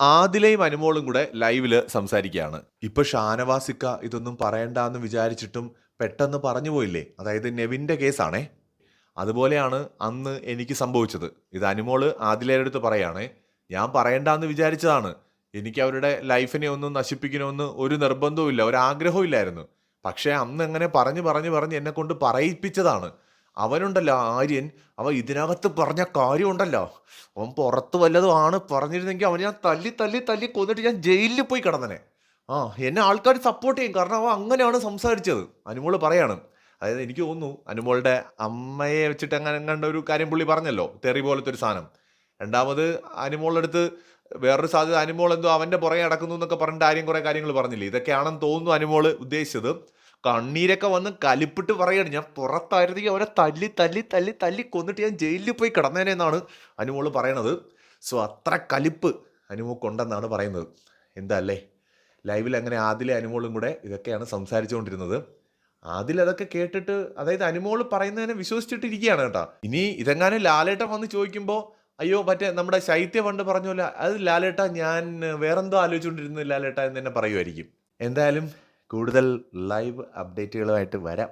ആദിലയും അനുമോളും കൂടെ ലൈവിൽ സംസാരിക്കുകയാണ്. ഇപ്പൊ ഷാനവാസിക്ക ഇതൊന്നും പറയണ്ടെന്ന് വിചാരിച്ചിട്ടും പെട്ടെന്ന് പറഞ്ഞു പോയില്ലേ? അതായത് നെവിന്റെ കേസാണേ. അതുപോലെയാണ് അന്ന് എനിക്ക് സംഭവിച്ചത്. ഇത് അനുമോൾ ആദിലയുടെ അടുത്ത് പറയുകയാണേ ഞാൻ പറയണ്ടെന്ന് വിചാരിച്ചതാണ്. എനിക്ക് അവരുടെ ലൈഫിനെ ഒന്നും നശിപ്പിക്കണമെന്ന് ഒരു നിർബന്ധവും ഇല്ല ഒരു ആഗ്രഹവും ഇല്ലായിരുന്നു പക്ഷേ അന്ന് എങ്ങനെ പറഞ്ഞു പറഞ്ഞു പറഞ്ഞ് എന്നെ കൊണ്ട് പറയിപ്പിച്ചതാണ്. അവനുണ്ടല്ലോ ആര്യൻ. അവൻ ഇതിനകത്ത് പറഞ്ഞ കാര്യം ഉണ്ടല്ലോ അവൻ പുറത്ത് വല്ലതും ആണ് പറഞ്ഞിരുന്നെങ്കിൽ അവൻ ഞാൻ തല്ലി തല്ലി തല്ലി കൊന്നിട്ട് ഞാൻ ജയിലിൽ പോയി കിടന്നനെ. ആ എന്നെ ആൾക്കാർ സപ്പോർട്ട് ചെയ്യും. കാരണം അവൻ അങ്ങനെയാണ് സംസാരിച്ചത്. അനുമോൾ പറയാണ്. അതായത് എനിക്ക് തോന്നുന്നു അനുമോളുടെ അമ്മയെ വെച്ചിട്ട് അങ്ങനെ കണ്ട ഒരു കാര്യം പുള്ളി പറഞ്ഞല്ലോ. തെറി പോലത്തെ ഒരു സാധനം. രണ്ടാമത് അനുമോളുടെ അടുത്ത് വേറൊരു സാധ്യത അനുമോൾ എന്തോ അവന്റെ പുറകെ നടക്കുന്നു എന്നൊക്കെ പറഞ്ഞിട്ട് ആര്യം കുറേ കാര്യങ്ങൾ പറഞ്ഞില്ലേ? ഇതൊക്കെയാണെന്ന് തോന്നുന്നു അനുമോൾ ഉദ്ദേശിച്ചത്. കണ്ണീരൊക്കെ വന്ന് കലിപ്പിട്ട് പറയാണ്. ഞാൻ പുറത്തായിരുന്നെങ്കിൽ അവരെ തല്ലി തല്ലി തല്ലി തല്ലി കൊന്നിട്ട് ഞാൻ ജയിലിൽ പോയി കിടന്നേനെ എന്നാണ് അനുമോൾ പറയണത്. സോ അത്ര കലിപ്പ് അനുമോക്കുണ്ടെന്നാണ് പറയുന്നത്. എന്താ അല്ലേ? ലൈവിൽ അങ്ങനെ ആദിലെ അനുമോളും കൂടെ ഇതൊക്കെയാണ് സംസാരിച്ചുകൊണ്ടിരുന്നത്. അതിൽ അതൊക്കെ കേട്ടിട്ട് അതായത് അനുമോൾ പറയുന്നതിനെ വിശ്വസിച്ചിട്ടിരിക്കുകയാണ് കേട്ടോ. ഇനി ഇതെങ്ങാനും ലാലേട്ടൻ വന്ന് ചോദിക്കുമ്പോൾ അയ്യോ മറ്റേ നമ്മുടെ ശൈത്യ പണ്ട് പറഞ്ഞ പോലെ അത് ലാലേട്ട ഞാൻ വേറെന്തോ ആലോചിച്ചുകൊണ്ടിരുന്നത് ലാലേട്ട എന്ന് തന്നെ പറയുമായിരിക്കും എന്തായാലും കൂടുതൽ ലൈവ് അപ്ഡേറ്റുകളുമായിട്ട് വരാം.